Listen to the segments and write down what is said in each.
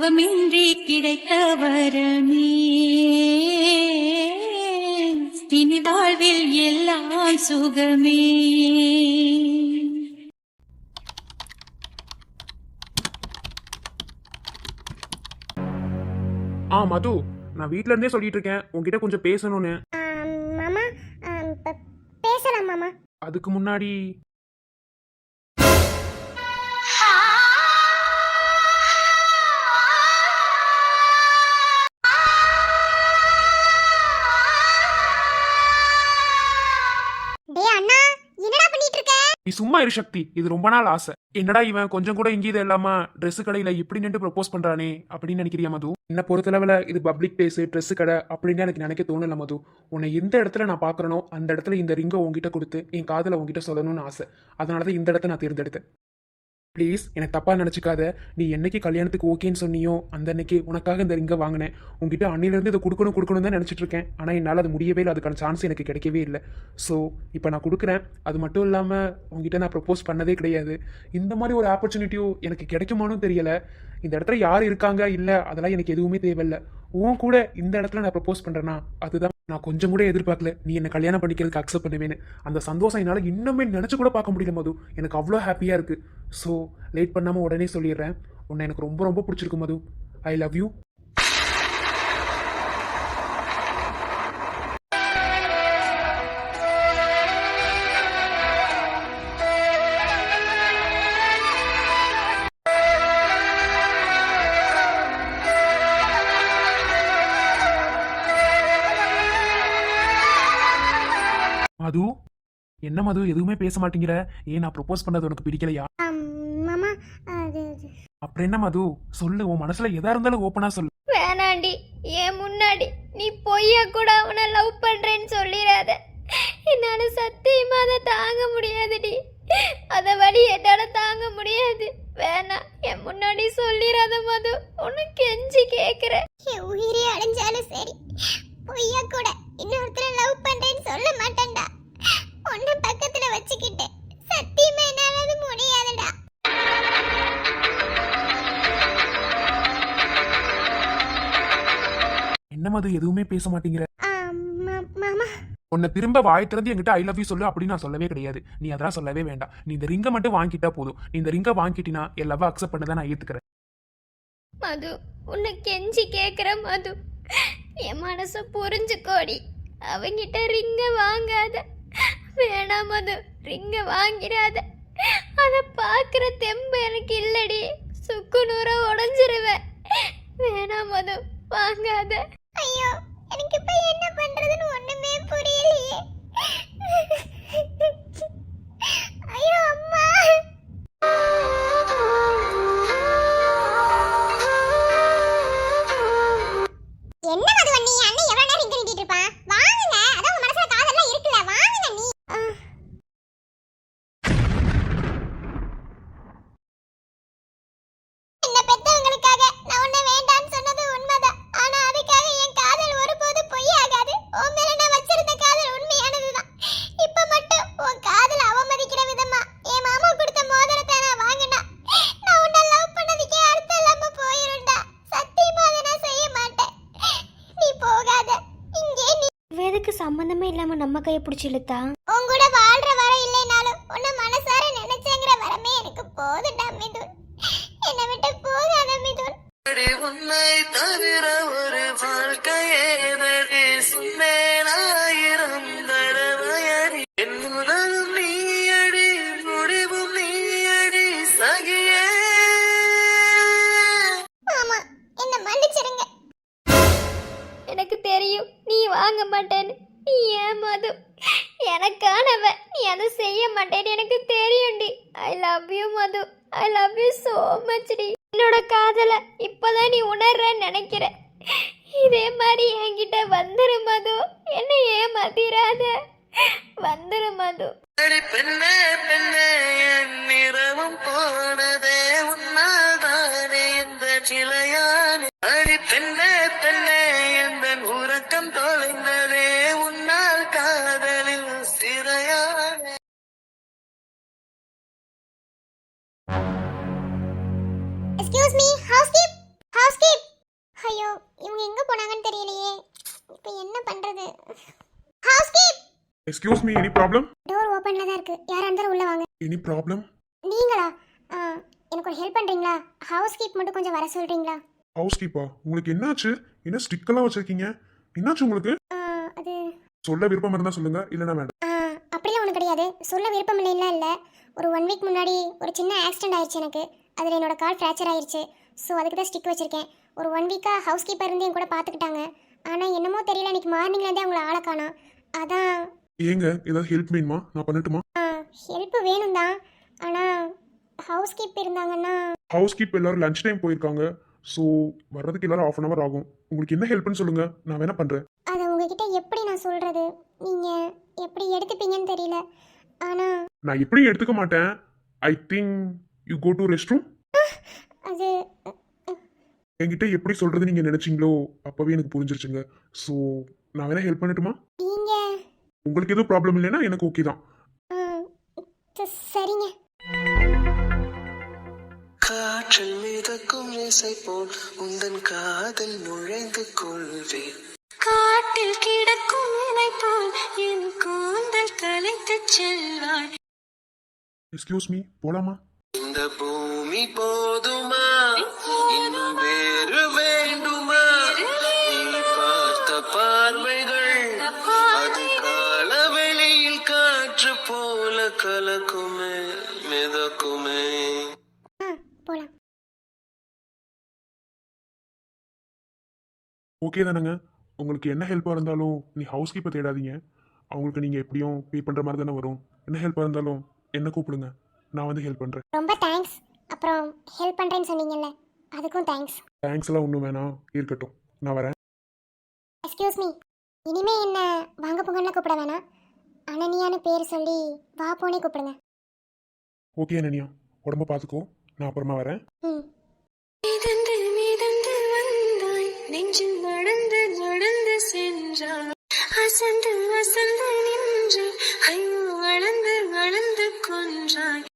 தவமின்றி கிடைத்த வரமே இனி வாழ்வில் எல்லாம் சுகமே. ஆ மது நான் வீட்ல இருந்தே சொல்லிட்டு இருக்கேன் உன்கிட்ட கொஞ்சம் பேசணும்னு. மாமா பேசலாம் மாமா. அதுக்கு முன்னாடி சும்மா இரு சக்தி. இது ரொம்ப நாள் ஆசை. என்னடா இவன் கொஞ்சம் கூட இங்கீது இல்லாம ட்ரெஸ் கடையில இப்படி நின்று ப்ரொபோஸ் பண்றானே அப்படின்னு நினைக்கிறியா மது? என்ன பொறுத்தளவுல இது பப்ளிக் பிளேஸ் ட்ரெஸ் கடை அப்படின்னு எனக்கு நினைக்க தோணல மது. உன்னை எந்த இடத்துல நான் பாக்குறனோ அந்த இடத்துல இந்த ரிங்கை உங்ககிட்ட கொடுத்து என் காதல உங்ககிட்ட சொல்லணும்னு ஆசை. அதனாலதான் இந்த இடத்த நான் தேர்ந்தெடுத்தேன். ப்ளீஸ் எனக்கு தப்பாக நினச்சிக்காத. நீ என்னைக்கு கல்யாணத்துக்கு ஓகேன்னு சொன்னியோ அந்த அன்னைக்கு உனக்காக இந்த ரிங்கை வாங்கினேன். உங்ககிட்ட அன்னிலிருந்து இதை கொடுக்கணும் கொடுக்கணும் தான் நினச்சிட்டு இருக்கேன். ஆனால் என்னால் அது முடியவே இல்லை. அதுக்கான சான்ஸ் எனக்கு கிடைக்கவே இல்லை. ஸோ இப்போ நான் கொடுக்குறேன். அது மட்டும் இல்லாமல் உங்ககிட்ட நான் ப்ரப்போஸ் பண்ணதே கிடையாது. இந்த மாதிரி ஒரு ஆப்பர்ச்சுனிட்டியும் எனக்கு கிடைக்குமானும் தெரியலை. இந்த இடத்துல யார் இருக்காங்க? இல்லை அதெல்லாம் எனக்கு எதுவுமே தேவையில்ல. உன் கூட இந்த இடத்துல நான் ப்ரப்போஸ் பண்ணுறேன்னா அதுதான் நான் கொஞ்சம் கூட எதிர்பார்க்கல. நீ என்னை கல்யாணம் பண்ணிக்கிறதுக்கு அக்செப்ட் பண்ணுவேன்னு. அந்த சந்தோஷம் என்னால் இன்னுமே நினச்சி கூட பார்க்க முடியல மது. எனக்கு அவ்வளோ ஹாப்பியாக இருக்குது ஸோ லேட் பண்ணாமல் உடனே சொல்லிடுறேன். உன்னை எனக்கு ரொம்ப ரொம்ப பிடிச்சிருக்கு மது. ஐ லவ் யூ என்ன மது? எதுவுமே பேச மாட்டேங்கிற. ஏன் நான் ப்ரப்போஸ் பண்ணது உனக்கு பிடிக்கலையா? ஆம், மாமா அது அது. அப்புறம் என்ன மது? சொல்லு உன் மனசுல எதா இருந்தாலும் ஓப்பனா சொல்லு. வேணாண்டி ஏன் முன்னாடி நீ பொய்யா கூட அவனை லவ் பண்றேன்னு சொல்லிடாத. என்னால சத்தியமா அதை தாங்க முடியாதுடி. அத வழி என்னால தாங்க முடியாது. வேணாம் என் முன்னாடி சொல்லிடாத மது. உனக்கு கெஞ்சி கேக்குறேன் என் உயிரே அடைஞ்சாலும் சரி. பொய்யா கூட இன்னொருத்தரை லவ் பண்றேன்னு சொல்ல மாட்டேன்டா. உன்னை பக்கத்துல வச்சுக்கிட்டு சத்தியமா என்னால அது முடியாதுடா. என்ன மது எதுவுமே பேச மாட்டேங்கிற? மாமா. உன்னை திரும்ப வாய் திறந்து என்கிட்ட ஐ லவ் யூ சொல்லு அப்படின்னு நான் சொல்லவே கிடையாது. நீ அதெல்லாம் சொல்லவே வேண்டாம். நீ இந்த ரிங்கை மட்டும் வாங்கிட்டா போதும். நீ இந்த ரிங்கை வாங்கிட்டினா என் லவ் அக்செப்ட் பண்ணதான் நான் ஏத்துக்கிறேன். மது உன்னை கெஞ்சி கேக்குற மது. என் மனச புரிஞ்சுக்கோடி. அவங்கிட்ட ரிங்க வாங்காத. வேணாம் மது. ரிங்க வாங்கிடாத. அதை பார்க்குற தெம்பு எனக்கு இல்லடி. சுக்கு நூற உடஞ்சிருவேன். வேணாம் மது வாங்காத. ஐயோ எனக்கு இப்போ என்ன பண்றதுன்னு ஒன்றுமே புரியலையே. கையை பிடிச்சி இழுத்தா? உன் கூட வாழ்ற வர இல்லைனாலும் உன்னை மனசார நினைச்சேங்கிற வரமே எனக்கு போதுண்டா மிதுன். என்னை விட்டு போகாத Mithun. Love you Madhu. I love you so much D. என்னோட காதலை இப்பதான் நீ உணர்றன்னு நினைக்கிற இதே மாதிரி என்கிட்ட வந்துரு மது. என்ன ஏமாத்திராத. வந்துரு மது. பெண்ணே பெண்ணே என் நிறமும் போனதே உன்னாதானே இந்த சிலையானே. அடி பெண்ணே பெண்ணே எந்த உறக்கம் தொலைந்த excuse me house keep house keep ஐயோ இவங்க எங்க போனாங்கன்னு தெரியலையே. இப்போ என்ன பண்றது? House keep excuse me any problem door ஓபன்ல தான் இருக்கு. யாரா இருந்தாலும் உள்ள வாங்க? எனி ப்ராப்ளம் நீங்களா? எனக்கு ஒரு ஹெல்ப் பண்றீங்களா? ஹவுஸ் கீப் மட்டும் கொஞ்சம் வர சொல்றீங்களா? ஹவுஸ் கீப்பா உங்களுக்கு என்னாச்சு? என்ன ஸ்டிக்கெல்லாம் வச்சிருக்கீங்க? என்னாச்சு உங்களுக்கு? அது சொல்ல விருப்பம் இருந்தா சொல்லுங்க இல்லனா வேண்டாம். அப்படியே ஒண்ணு கிடையாது. சொல்ல விருப்பம் இல்லைன்னா இல்லை. ஒரு ஒன் வீக் முன்னாடி ஒரு சின்ன ஆக்சிடென்ட் ஆயிடுச்சு எனக்கு. அதில் என்னோட கால் ஃப்ராக்சர் ஆயிடுச்சு ஸோ அதுக்கு தான் ஸ்டிக் வச்சிருக்கேன். ஒரு ஒன் வீக்காக ஹவுஸ் கீப்பர் இருந்து என் கூட பார்த்துக்கிட்டாங்க. ஆனால் என்னமோ தெரியல இன்னைக்கு மார்னிங்லேருந்தே அவங்கள ஆளை காணோம். அதான் ஏங்க ஏதாவது ஹெல்ப் வேணுமா? நான் பண்ணட்டுமா? ஹெல்ப் வேணும் தான். ஆனால் ஹவுஸ் கீப் இருந்தாங்கன்னா ஹவுஸ் கீப் எல்லாரும் லஞ்ச் டைம் போயிருக்காங்க. ஸோ வர்றதுக்கு எல்லாரும் ஆஃப் அன் அவர் ஆகும். உங்களுக்கு என்ன ஹெல்ப்னு சொல்லுங்க. நான் வேணா பண்றேன். அதை உங்ககிட்ட எப்படி நான் சொல்கிறது நீங்கள் எப்படி எடுத்துப்பீங்கன்னு தெரியல. ஆனால் நான் எப்படியும் எடுத்துக்க மாட்டேன். I think you go to rest room அது என்கிட்ட எப்படி சொல்றது நீங்க நினைச்சீங்களோ அப்பவே எனக்கு புரிஞ்சிருச்சுங்க. ஸோ நான் வேணா ஹெல்ப் பண்ணட்டுமா? நீங்கள் உங்களுக்கு எதுவும் ப்ராப்ளம் இல்லைன்னா எனக்கு ஓகே தான். சரிங்க. காற்றில் மிதக்கும் இசை போல் உந்தன் காதல் நுழைந்து கொள்வேன். காட்டில் கிடக்கும் போல் என் கூந்தல் கலைத்து செல்வாய். எக்ஸ்கியூஸ் மீ போலாமா? இந்த பூமி போதுமா? இன்னும் வேறு வேண்டுமா? நீ பார்த்த பார்வைகள் அது கால வெளியில் காற்று போல கலக்குமே மிதக்குமே. ஓகே தானேங்க. உங்களுக்கு என்ன ஹெல்ப்பாக இருந்தாலும் நீ ஹவுஸ் கீப்பை தேடாதீங்க. அவங்களுக்கு நீங்கள் எப்படியும் பே பண்ணுற மாதிரி தானே வரும். என்ன ஹெல்ப்பாக இருந்தாலும் என்ன கூப்பிடுங்க. நான் வந்து ஹெல்ப் பண்ணுறேன் ரொம்ப தேங்க்ஸ் அப்புறம் ஹெல்ப் பண்ணுறேன்னு சொன்னீங்கல்ல அதுக்கும் தேங்க்ஸ் தேங்க்ஸ் எல்லாம் ஒன்றும் வேணாம். இருக்கட்டும். நான் வரேன். எக்ஸ்கியூஸ் மீ இனிமே என்ன வாங்க போங்கன்னு கூப்பிட வேணாம். அனனியான்னு பேர் சொல்லி வா போனே கூப்பிடுங்க. ஓகே அனன்யா. உடம்ப பார்த்துக்கோ நான் அப்புறமா வரேன். ம். மிதந்து மிதந்து வந்தாய். நெஞ்சில் நடந்து நடந்து சென்றாய். அசண்டு அசந்து நின்று ஐயோ அளந்து அளந்து கொன்றாய்.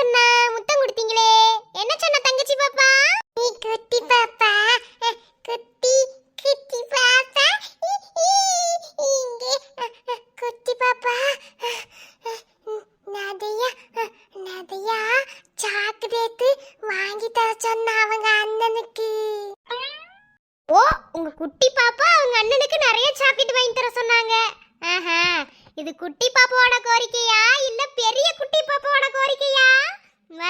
சொன்னா? முத்தம் கொடுத்தீங்களே. என்ன சொன்ன தங்கச்சி பாப்பா? நீ குட்டி பாப்பா. குட்டி குட்டி பாப்பா. இங்கே. குட்டி பாப்பா. நதையா. நதையா. சாக்லேட்டு வாங்கி தர சொன்ன அவங்க அண்ணனுக்கு. ஓ உங்க குட்டி பாப்பா அவங்க அண்ணனுக்கு நிறைய சாக்லேட் வாங்கி தர சொன்னாங்க. ஆஹா இது குட்டி பாப்பாவோட கோரிக்கையா? இல்ல பெரிய குட்டி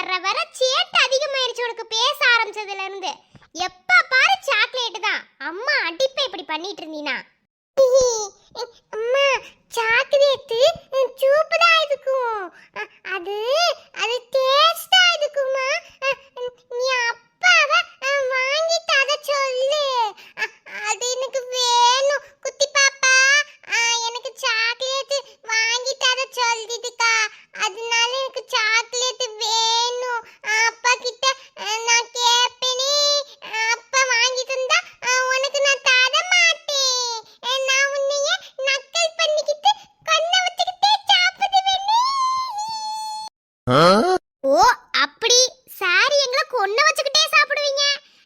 வர வர சேட்டு அதிகமாயிருச்சு உனக்கு பேச ஆரம்பிச்சதுல இருந்து. எப்ப பாரு சாக்லேட் தான். அம்மா அடிப்பை இப்படி பண்ணிட்டு இருந்தீனா அம்மா சாக்லேட் சூப்பு தான் இருக்கும் அ- அது அது டேஸ்டா இருக்குமா அ, நீ அப்பாவை அ, வாங்கி தர சொல்லு அ, அது எனக்கு வேணும் குட்டி பாப்பா அ, எனக்கு சாக்லேட் வாங்கி தர சொல்லிதுக்கா அதனால எனக்கு சாக்லேட் வேணும் அப்பா கிட்ட அ, நான் கேட்பேனே அப்பா வாங்கி தந்தா அ, உனக்கு நான் தர மாட்டேன் அ, நான் உன்னைய நக்கல் பண்ணிக்கிட்டு கண்ணை வச்சுக்கிட்டே சாப்பிடுவேனே ஓ அப்படி சாரி எங்களை கொன்ன வச்சுக்கிட்டே சாப்பிடுவீங்க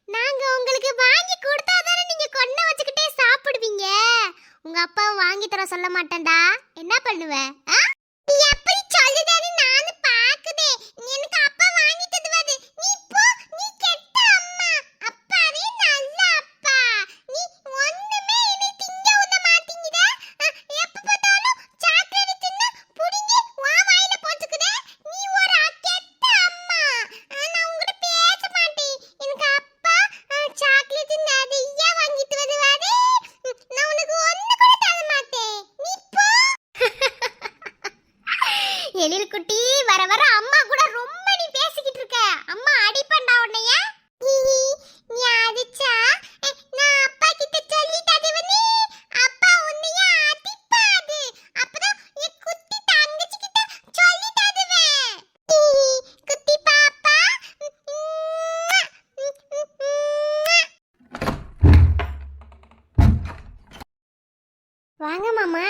நாங்க உங்களுக்கு வாங்கி கொடுத்தா தானே நீங்க கொன்ன வச்சுக்கிட்டே சாப்பிடுவீங்க உங்க அப்பா வாங்கி தர சொல்ல மாட்டேன்டா என்ன பண்ணுவ ஆ? குட்டி வர வர அம்மா கூட ரொம்ப நீ பேசிக்கிட்டு இருக்க. அம்மா அடிப்பண்டா உன்னைய. நீ அடிச்சா? அப்பா கிட்ட சொல்லிட்டாது வந்து அப்பா உன்னைய அப்புறம் என் குட்டி தங்கச்சி கிட்ட பாப்பா. வாங்க மாமா.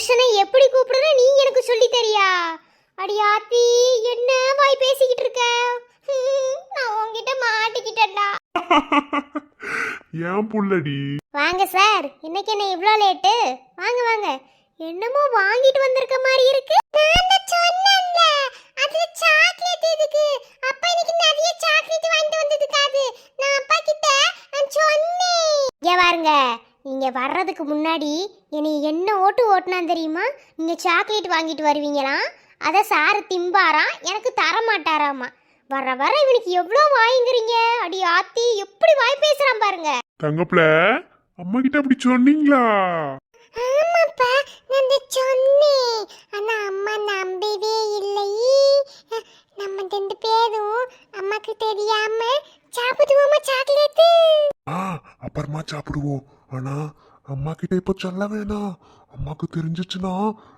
புருஷனை எப்படி கூப்பிடுற நீ எனக்கு சொல்லி தரியா? அடி ஆத்தி என்ன வாய் பேசிக்கிட்டு இருக்க? நான் உன்கிட்ட மாட்டிக்கிட்டேன்டா. ஏன் புள்ளடி? வாங்க சார் இன்னைக்கு என்ன இவ்ளோ லேட்டு? வாங்க வாங்க. என்னமோ வாங்கிட்டு வந்திருக்க மாதிரி இருக்கு. நான் சொன்னேன்ல அதுல சாக்லேட் இருக்கு அப்பா இன்னைக்கு நிறைய சாக்லேட் வாங்கிட்டு வந்ததுக்காது நான் அப்பா கிட்ட நான் சொன்னேன். இங்க பாருங்க நீங்க வர்றதுக்கு முன்னாடி என்னை என்ன ஓட்டு ஓட்டுனான் தெரியுமா? நீங்க சாக்லேட் வாங்கிட்டு வருவீங்களாம் அதை சாரு திம்பாராம் எனக்கு தர மாட்டாராமா வர வர இவனுக்கு எவ்வளோ வாங்குறீங்க அடி ஆத்தி எப்படி வாய் பேசுறான் பாருங்க. தங்கப்புல அம்மா கிட்ட அப்படி சொன்னீங்களா? ஆமாப்பா நான் சொன்னேன். ஆனா அம்மா நம்பவே இல்லை. நம்ம ரெண்டு பேரும் அம்மாக்கு தெரியாம சாப்பிடுவோமா சாக்லேட் ஆ அப்புறமா சாப்பிடுவோம். ஆனா அம்மா கிட்ட இப்ப சொல்ல வேணாம் அம்மாக்கு தெரிஞ்சிச்சுன்னா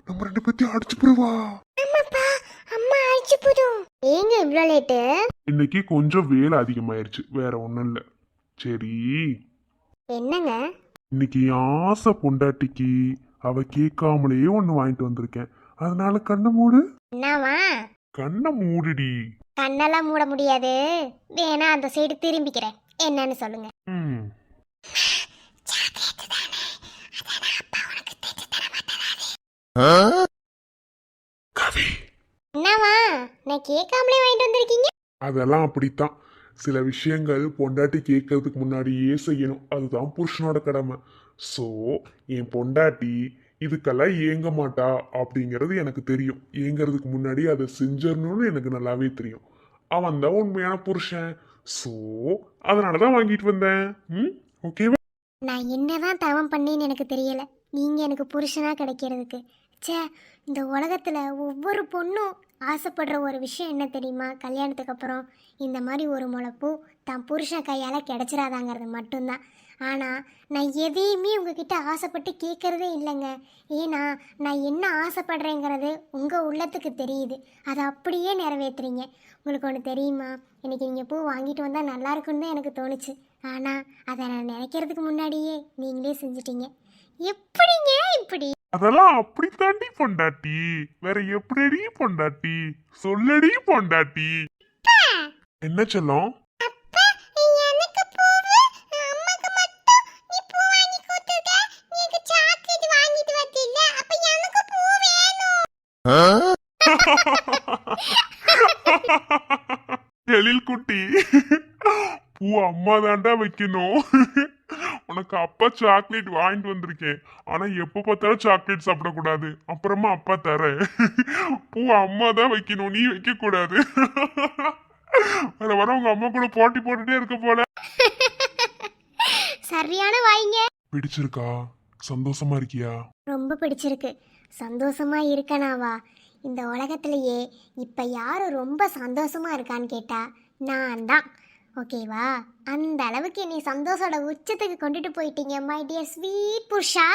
நம்ம ரெண்டு பேத்தையும் அடிச்சு போடுவா. அம்மா அழிச்சு போடும். ஏங்க இவ்வளோ லேட்டு இன்னைக்கு கொஞ்சம் வேலை அதிகமாயிருச்சு. வேற ஒண்ணும் இல்ல. சரி. என்னங்க? இன்னைக்கு ஆசை பொண்டாட்டிக்கு அவ கேட்காமலேயே ஒண்ணு வாங்கிட்டு வந்திருக்கேன். அதனால கண்ணை மூடு. என்னவா? கண்ணை மூடுடி. கண்ணெல்லாம் மூட முடியாது. வேணா அந்த சைடு திரும்பிக்கிறேன். என்னன்னு சொல்லுங்க. கவி. என்னவா? நான் கேட்காமலே வாங்கிட்டு வந்திருக்கீங்க? அதெல்லாம் அப்படித்தான். சில விஷயங்கள் பொண்டாட்டி கேட்கறதுக்கு முன்னாடியே செய்யணும். அதுதான் புருஷனோட கடமை. ஸோ என் பொண்டாட்டி இதுக்கெல்லாம் ஏங்க மாட்டா? அப்படிங்கிறது எனக்கு தெரியும். ஏங்கிறதுக்கு முன்னாடி அதை செஞ்சிடணும்னு எனக்கு நல்லாவே தெரியும். அவன் தான் உண்மையான புருஷன். ஸோ அதனால தான் வாங்கிட்டு வந்தேன். ம்? ஓகேவா? நான் என்னதான் தவம் பண்ணேன்னு எனக்கு தெரியல. நீங்க எனக்கு புருஷனா கிடைக்கிறதுக்கு. ச்சே இந்த உலகத்தில் ஒவ்வொரு பொண்ணும் ஆசைப்படுற ஒரு விஷயம் என்ன தெரியுமா? கல்யாணத்துக்கு அப்புறம் இந்த மாதிரி ஒரு முளைப்பூ தான் புருஷன் கையால் கிடச்சிடாதாங்கிறது மட்டும்தான். ஆனால் நான் எதையுமே உங்ககிட்ட ஆசைப்பட்டு கேட்குறதே இல்லைங்க. ஏன்னா நான் என்ன ஆசைப்படுறேங்கிறது உங்கள் உள்ளத்துக்கு தெரியுது. அதை அப்படியே நிறைவேற்றுறீங்க உங்களுக்கு ஒன்று தெரியுமா? எனக்கு நீங்கள் பூ வாங்கிட்டு வந்தால் நல்லாயிருக்குன்னு தான் எனக்கு தோணுச்சு. ஆனால் அதை நான் நினைக்கிறதுக்கு முன்னாடியே நீங்களே செஞ்சிட்டீங்க. எப்படிங்க இப்படி? அதெல்லாம் அப்படி தாண்டி பொண்டாட்டி. வேற எப்படிடி பொண்டாட்டி? சொல்லடி பொண்டாட்டி. என்ன செல்லம்? எழில் குட்டி பூ அம்மா தாண்டா வைக்கணும். அப்பா சாக்லேட் வாங்கிட்டு வந்திருக்கேன். ஆனா எப்ப பார்த்தாலும் சாக்லேட் சாப்பிடக்கூடாது. அப்புறமா அப்பா தரேன் பூ அம்மா தான் வைக்கணும். நீ வைக்க கூடாது வர வர உங்க அம்மா கூட போட்டி போட்டுட்டே இருக்க போல. சரியான வாய்ங்க. பிடிச்சிருக்கா? சந்தோஷமா இருக்கியா? ரொம்ப பிடிச்சிருக்கு. சந்தோஷமா இருக்கனாவா இந்த உலகத்திலேயே இப்ப யாரு ரொம்ப சந்தோஷமா இருக்கான்னு கேட்டா நான் தான் ஓகேவா? அந்த அளவுக்கு என்னை சந்தோஷோட உச்சத்துக்கு கொண்டுட்டு போயிட்டீங்க my dear sweet Purusha.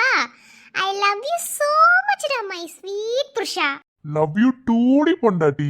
I love you so much my sweet Purusha. Love you டூடி பொண்டாட்டி.